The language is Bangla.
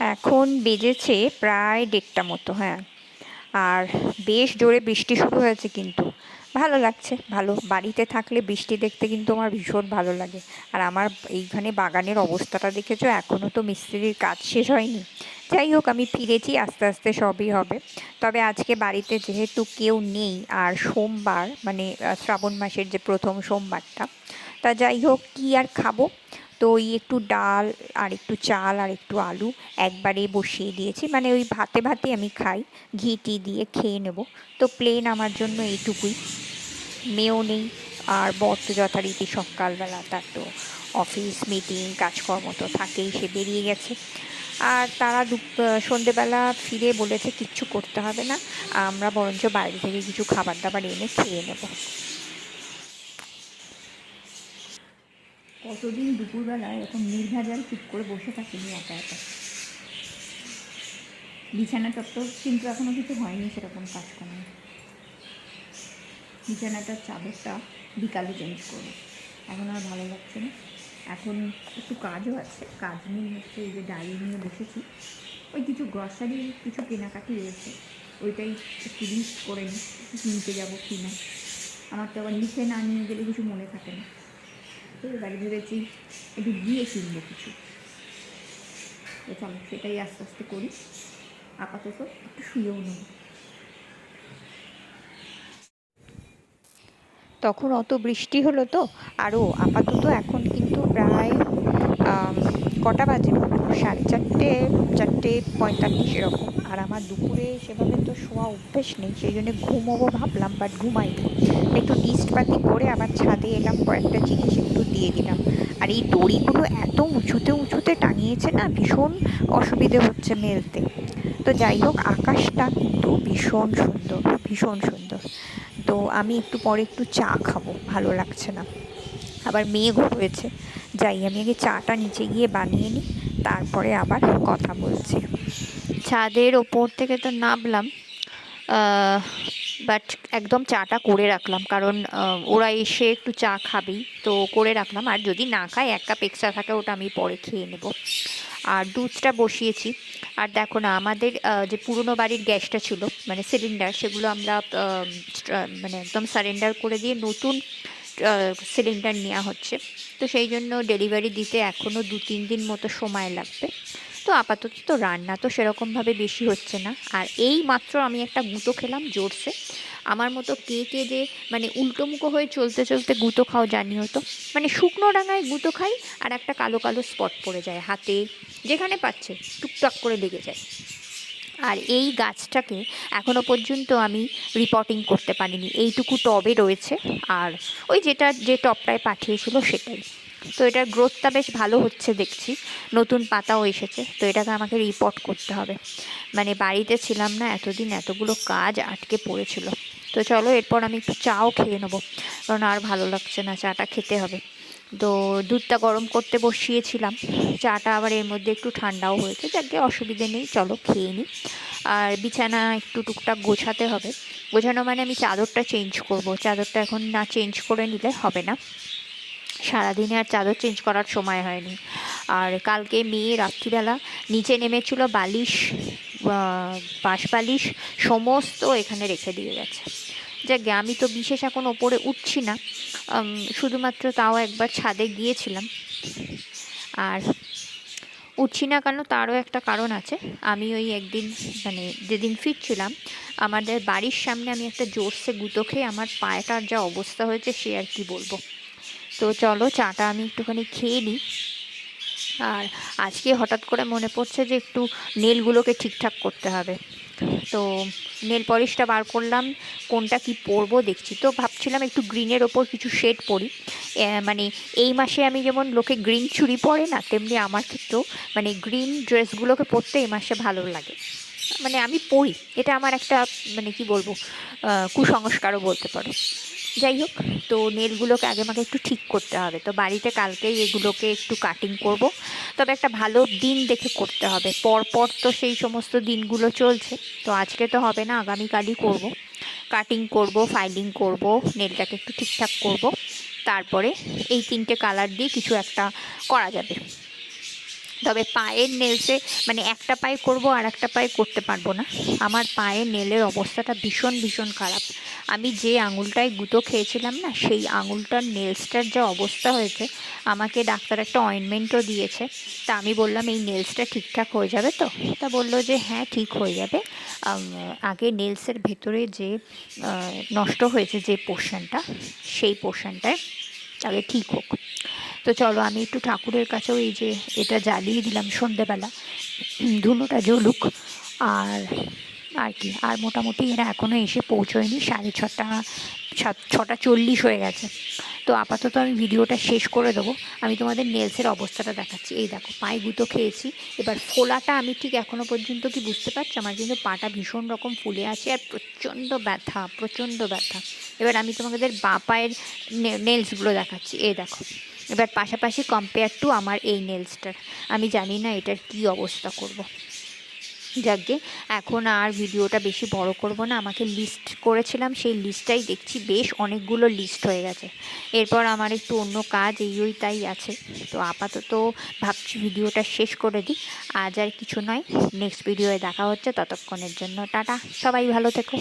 এখন বেজেছে প্রায় দেড়টা মতো হ্যাঁ। আর বেশ জোরে বৃষ্টি শুরু হয়েছে কিন্তু। ভালো লাগছে, ভালো। বাড়িতে থাকলে বৃষ্টি দেখতে কিন্তু আমার ভীষণ ভালো লাগে। আর আমার এইখানে বাগানের অবস্থাটা দেখেছ এখনও তো মিস্ত্রির কাজ শেষ হয়নি। যাই হোক, আমি ফিরেছি, আস্তে আস্তে সবই হবে। তবে আজকে বাড়িতে যেহেতু কেউ নেই, আর সোমবার মানে শ্রাবণ মাসের যে প্রথম সোমবারটা, তা যাই হোক, কী আর খাব? তো ওই একটু ডাল, আর একটু চাল, আর একটু আলু একবারে বসিয়ে দিয়েছি। মানে ওই ভাতে ভাতে আমি খাই, ঘি টি দিয়ে খেয়ে নেব। তো প্লেন আমার জন্য এইটুকুই। মেয়েও নেই, আর বর তো যথারীতি সকালবেলা তার তো অফিস মিটিং কাজকর্ম তো থাকেই, সে বেরিয়ে গেছে। আর তারা দু সন্ধেবেলা ফিরে বলেছে, কিচ্ছু করতে হবে না। আমরা বরঞ্চ বাইরে থেকে কিছু খাবার দাবার এনে খেয়ে নেব। কতদিন দুপুরবেলা এরকম নির্ভেজাল চুপ করে বসে থাকিনি একা একা? বিছানাটা তো কিন্তু এখনও কিছু হয়নি সেরকম কাজকর্ম। বিছানাটার চাদরটা বিকালে চেঞ্জ করব। এখন আর ভালো লাগছে না। এখন একটু কাজও আছে। কাজ নিয়ে হচ্ছে এই যে ডায়েরি নিয়ে বসেছি। ওই কিছু গ্রসারি কিছু কেনাকাটি রয়েছে। ওইটাই একটু লিস্ট করে নিই কিনতে যাব কি না। আমার তো আবার লিখে না নিয়ে গেলে কিছু মনে থাকে না। তো এবারে ভেবেছি একটু গিয়ে কিনবো কিছু। সেটাই আস্তে আস্তে করি। আপাতত একটু শুয়েও নেব তখন অত বৃষ্টি হলো তো আরও আপাতত এখন কিন্তু প্রায় কটা বাজে? সাড়ে চারটে চারটে পঁয়তাল্লিশ এরকম আর আমার দুপুরে সেভাবে তো শোয়া অভ্যেস নেই, সেই জন্য ঘুমোবো ভাবলাম বাট ঘুমাইনি একটু লিস্টপাতি করে আবার ছাদে এলাম, কয়েকটা জিনিস একটু দিয়ে দিলাম। আর এই দড়িগুলো এত উঁচুতে উঁচুতে টাঙিয়েছে না, ভীষণ অসুবিধে হচ্ছে মেলতে। তো যাই হোক, আকাশটা কিন্তু ভীষণ সুন্দর ভীষণ সুন্দর। তো আমি একটু পরে একটু চা খাব, ভালো লাগছে না। আবার মেঘও হয়েছে। যাই, আমি আগে চাটা নিচে গিয়ে বানিয়ে নিই। তারপরে আবার কথা বলছি। ছাদের ওপর থেকে তো নামলাম বাট একদম চাটা করে রাখলাম, কারণ ওরা এসে একটু চা খাবেই, তো করে রাখলাম। আর যদি না খায়, এক কাপ এক্সট্রা থাকে, ওটা আমি পরে খেয়ে নেব। আর দুধটা বসিয়েছি। আর দেখো না, আমাদের যে পুরনো বাড়ির গ্যাসটা ছিল মানে সিলিন্ডার সেগুলো আমরা মানে একদম সারেন্ডার করে দিয়ে নতুন সিলিন্ডার নেওয়া হচ্ছে। তো সেই জন্য ডেলিভারি দিতে এখনও দু তিন দিন মতো সময় লাগবে। তো আপাতত তো রান্না তো সেরকমভাবে বেশি হচ্ছে না। আর এই মাত্র আমি একটা গুঁতো খেলাম জোরসে। আমার মতো কে কে যে মানে উল্টোমুখো হয়ে চলতে চলতে গুঁতো খাও জানিও তো মানে শুকনো ডাঙায় গুঁতো খাই আর একটা কালো কালো স্পট পড়ে যায় হাতে, যেখানে পাচ্ছে, টুকটাক করে লেগে যায়। আর এই গাছটাকে এখনও পর্যন্ত আমি রিপোর্টিং করতে পারিনি। এইটুকু টবে রয়েছে আর ওই যেটা, যে টবটায় পাঠিয়েছিল সেটাই। তো এটার গ্রোথটা বেশ ভালো হচ্ছে দেখছি। নতুন পাতাও এসেছে, তো এটাকে আমাকে রিপোর্ট করতে হবে। মানে বাড়িতে ছিলাম না, এতদিন এতগুলো কাজ আটকে পড়েছিল। তো চলো এরপর আমি একটু চাও খেয়ে নেব, কারণ আর ভালো লাগছে না, চাটা খেতে হবে। তো দুধটা গরম করতে বসিয়েছিলাম। চাটা আবার এর মধ্যে একটু ঠান্ডাও হয়েছে, যাকে অসুবিধে নেই, চলো খেয়ে নিই আর বিছানা একটু টুকটাক গোছাতে হবে। গোছানো মানে আমি চাদরটা চেঞ্জ করব। চাদরটা এখন না চেঞ্জ করে নিলে হবে না। সারাদিনে আর চাদর চেঞ্জ করার সময় হয়নি। আর কালকে মেয়ে রাত্রিবেলা নিচে নেমেছিল বালিশ বালিশ সমস্ত এখানে রেখে দিয়ে গেছে। যাকে আমি তো বিশেষ এখন ওপরে উঠছি না। শুধুমাত্র তাও একবার ছাদে গিয়েছিলাম। আর উঠছি না কেন তারও একটা কারণ আছে। আমি ওই একদিন মানে যেদিন ফিরছিলাম, আমাদের বাড়ির সামনে আমি একটা জোরসে গুঁতো খেয়ে আমার পায়েটার যা অবস্থা হয়েছে সে আর কি বলব। তো চলো, চাটা আমি একটুখানি খেয়ে নিই। আর আজকে হঠাৎ করে মনে পড়ছে যে একটু নেলগুলোকে ঠিকঠাক করতে হবে। তো নেল পলিশটা বার করলাম, কোনটা কি পরবো দেখছি। তো ভাবছিলাম একটু গ্রিনের ওপর কিছু শেড পরি। মানে এই মাসে আমি যেমন লোকে গ্রিন চুড়ি পরে না, তেমনি আমার ক্ষেত্রেও মানে গ্রিন ড্রেসগুলোকে পরতে এই মাসে ভালো লাগে। মানে আমি পরি, এটা আমার একটা মানে কি বলব কুসংস্কারও বলতে পারো। যাই হোক, তো নেলগুলোকে আগে আমাকে একটু ঠিক করতে হবে। তো বাড়িতে কালকেই এগুলোকে একটু কাটিং করব। তবে একটা ভালো দিন দেখে করতে হবে। পর পর তো সেই সমস্ত দিনগুলো চলছে। তো আজকে তো হবে না, আগামীকালই করব। কাটিং করব ফাইলিং করব, নেলটাকে একটু ঠিকঠাক করব। তারপরে এই তিনটে কালার দিয়ে কিছু একটা করা যাবে। তবে পায়ের নেলসে মানে একটা পায়ে করব আর একটা পায়ে করতে পারব না। আমার পায়ের নেলের অবস্থাটা ভীষণ ভীষণ খারাপ। আমি যে আঙুলটায় গুঁতো খেয়েছিলাম না, সেই আঙুলটার নেলসটার যা অবস্থা হয়েছে, আমাকে ডাক্তার একটা অয়েনমেন্টও দিয়েছে। তা আমি বললাম, এই নেলসটা ঠিকঠাক হয়ে যাবে তো? তা বলল যে হ্যাঁ ঠিক হয়ে যাবে। আগে নেলসের ভেতরে যে নষ্ট হয়েছে যে পোর্শনটা সেই পোর্শনটায় আগে ঠিক হোক। তো চলো, আমি একটু ঠাকুরের কাছেও এই যে এটা জ্বালিয়ে দিলাম সন্ধেবেলা। ধুনোটা জ্বলুক। আর আর কি, আর মোটামুটি এরা এখনও এসে পৌঁছয়নি, সাড়ে ছটা ছটা চল্লিশ হয়ে গেছে। তো আপাতত আমি ভিডিওটা শেষ করে দেবো। আমি তোমাদের নেলসের অবস্থাটা দেখাচ্ছি। এই দেখো, পায়ে গুঁতো খেয়েছি। এবার ফোলাটা আমি ঠিক এখনও পর্যন্ত কি বুঝতে পারছি? আমার কিন্তু পাটা ভীষণ রকম ফুলে আছে আর প্রচণ্ড ব্যথা প্রচণ্ড ব্যথা। এবার আমি তোমাদের বাঁ পায়ের নেলসগুলো দেখাচ্ছি। এই দেখো এবার পাশাপাশি কম্পেয়ার টু আমার এই নেলসটার আমি জানি না এটার কি অবস্থা করব। যাকে এখন আর ভিডিওটা বেশি বড় করব না। আমাকে লিস্ট করেছিলাম, সেই লিস্টটাই দেখছি, বেশ অনেকগুলো লিস্ট হয়ে গেছে। এরপর আমার একটু অন্য কাজ এই ওই তাই আছে। তো আপাতত ভাবছি ভিডিওটা শেষ করে দিই। আজ আর কিছু নয় নেক্সট ভিডিওয়ে দেখা হচ্ছে, ততক্ষণের জন্য টাটা। সবাই ভালো থেকো।